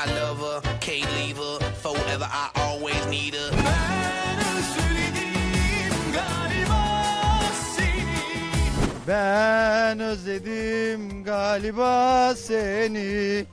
I love her, can't leave her. Forever, I always need her. Ben özledim galiba seni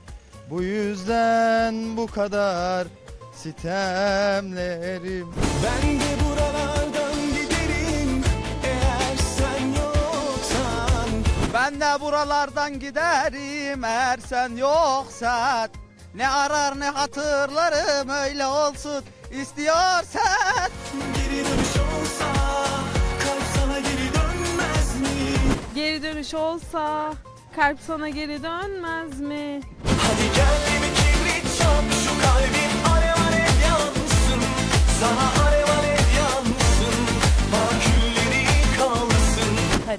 Bu yüzden bu kadar sitemlerim Ben de buralardan giderim eğer sen yoksan Ben de buralardan giderim eğer sen yoksan Ne arar ne hatırlarım öyle olsun istiyorsan Geri dönüş olsa kalp sana geri dönmez mi? Geri dönüş olsa kalp sana geri dönmez mi? Hadi gel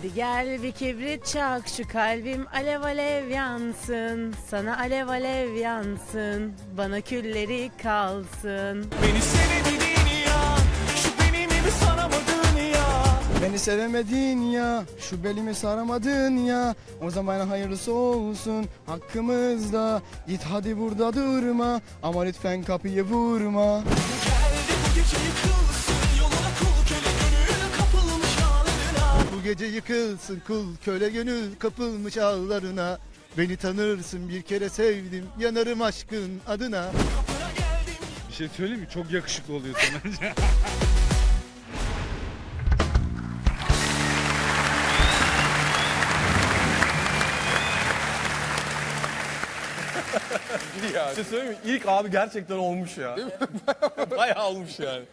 Hadi gel bir kibrit çak şu kalbim alev alev yansın. Sana alev alev yansın bana külleri kalsın. Beni sevemedin ya şu benimi saramadın ya. Beni sevemedin ya, şu belimi saramadın ya. O zaman hayırlısı olsun hakkımızda. Git hadi burada durma ama lütfen kapıyı vurma. Geldi bu gece gece yıkılsın kul köle gönül kapılmış ağlarına Beni tanırsın bir kere sevdim yanarım aşkın adına Bir şey söyleyeyim mi? Çok yakışıklı oluyorsun bence. Bir şey söyleyeyim mi? İlk abi gerçekten olmuş ya. Bayağı olmuş yani.